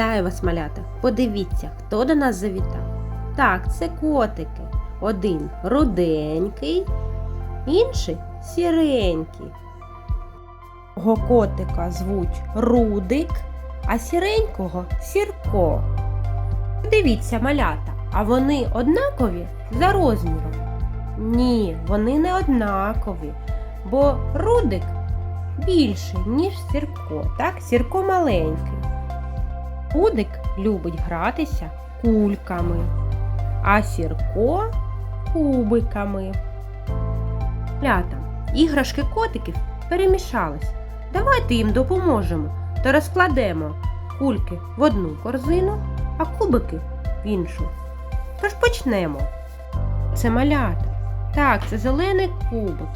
Вітаю вас, малята! Подивіться, хто до нас завітав. Так, це котики. Один руденький, інший сіренький. Того котика звуть Рудик, а сіренького Сірко. Подивіться, малята, а вони однакові за розміром? Ні, вони не однакові, бо Рудик більший, ніж Сірко. Так, Сірко маленький. Рудик любить гратися кульками, а Сірко кубиками. Лята, іграшки котиків перемішались. Давайте їм допоможемо та розкладемо кульки в одну корзину, а кубики в іншу. Тож почнемо. Це малята. Так, це зелений кубик.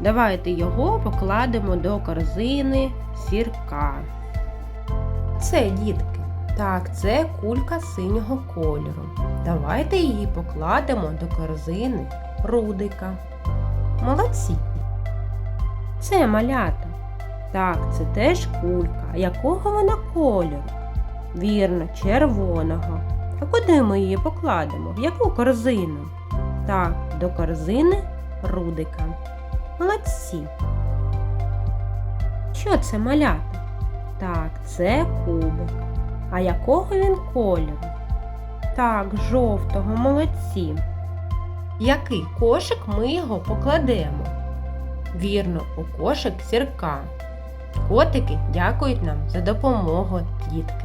Давайте його покладемо до корзини сірка. Це дітки. Так, це кулька синього кольору. Давайте її покладемо до корзини рудика. Молодці. Це малята. Так, це теж кулька. Якого вона кольору? Вірно, червоного. А куди ми її покладемо? В яку корзину? Так, до корзини рудика. Молодці. Що це малята? Так, це кубик. А якого він кольору? Так, жовтого, молодці. Який кошик ми його покладемо? Вірно, у кошик сірка. Котики дякують нам за допомогу, дітки.